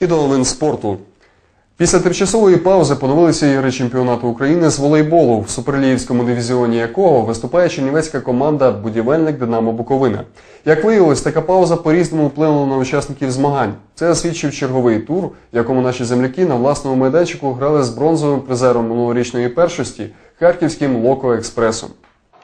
І до новин спорту. Після тимчасової паузи поновилися ігри чемпіонату України з волейболу, в суперлігівському дивізіоні якого виступає чернівецька команда Будівельник Динамо Буковина. Як виявилось, така пауза по-різному вплинула на учасників змагань. Це засвідчив черговий тур, в якому наші земляки на власному майданчику грали з бронзовим призером минулорічної першості харківським Локо Експресом.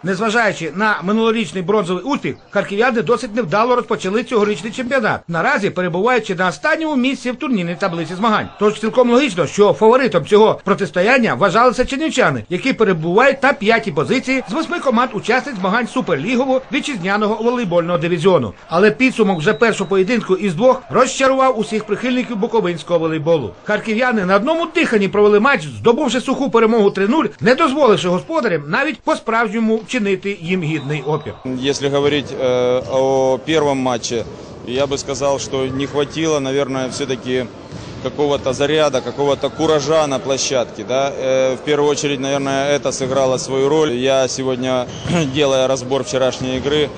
Незважаючи на минулорічний бронзовий успіх, харків'яни досить невдало розпочали цьогорічний чемпіонат, наразі перебуваючи на останньому місці в турнірній таблиці змагань. Тож цілком логічно, що фаворитом цього протистояння вважалися чернівчани, які перебувають на п'ятій позиції з восьми команд учасниць змагань суперлігового вітчизняного волейбольного дивізіону. Але підсумок вже першого поєдинку із двох розчарував усіх прихильників буковинського волейболу. Харків'яни на одному диханні провели матч, здобувши суху перемогу 3-0, не дозволивши господарям навіть по-справжньому вчинити їм гідний опір. Если говорить э, о первом матче, я бы сказал, что не хватило, наверное, все-таки какого-то заряда, какого-то куража на площадке. Да? Э, в первую очередь, наверное, это сыграло свою роль. Я сегодня, делая разбор вчерашней игры, э,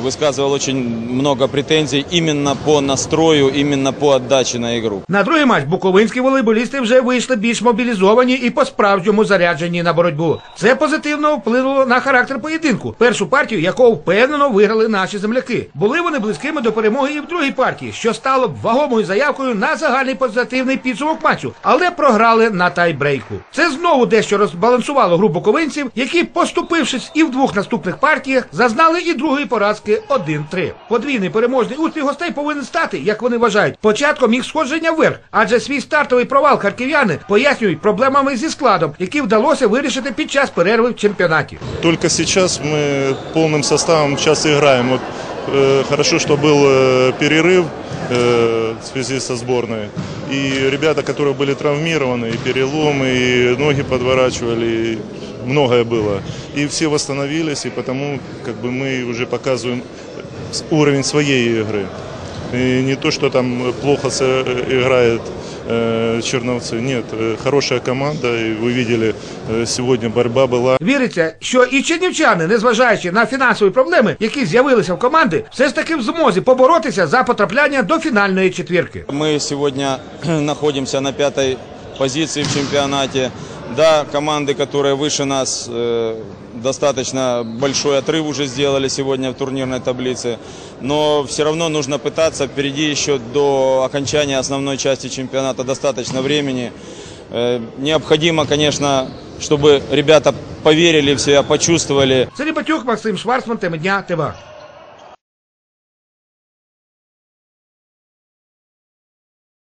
высказывал очень много претензий именно по настрою, именно по отдаче на игру. На другий матч буковинські волейболісти вже вийшли більш мобілізовані і по-справжньому заряджені на боротьбу. Це позитивно вплинуло на характер поєдинку, першу партію якого впевнено виграли наші земляки. Були вони близькими до перемоги і в другій партії, що стало вагомою заявкою на загальний позитивний підсумок матчу, але програли на тайбрейку. Це знову дещо розбалансувало гру буковинців, які, поступившись і в двох наступних партіях, зазнали і другої поразки 1-3. Подвійний переможний успіх гостей повинен стати, як вони вважають, початком їх сходження вверх, адже свій стартовий провал харків'яни пояснюють проблемами зі складом, які вдалося вирішити під час перерви в чемпіонаті. Только сейчас мы полным составом сейчас играем. Вот, э, хорошо, что был э, перерыв э, в связи со сборной. И ребята, которые были травмированы, и переломы, и ноги подворачивали, и многое было. И все восстановились, и потому как бы мы уже показываем с- уровень своей игры. И не то, что там плохо со- э, играет э, Черновцы. Нет, э, хорошая команда, и вы видели, э, сегодня борьба была. Віриться, що і чернівчани, незважаючи на фінансові проблеми, які з'явилися в команди, все ж таки в змозі поборотися за потрапляння до фінальної четвірки. Мы сегодня находимся на пятой позиции в чемпионате. Да, команды, которые выше нас, э, достаточно большой отрыв уже сделали сегодня в турнирной таблице. Но все равно нужно пытаться. Впереди еще до окончания основной части чемпионата достаточно времени. Э, необходимо, конечно, чтобы ребята поверили в себя, почувствовали. Сергій Батюк, Максим Шварцман, теми дня, ТВА.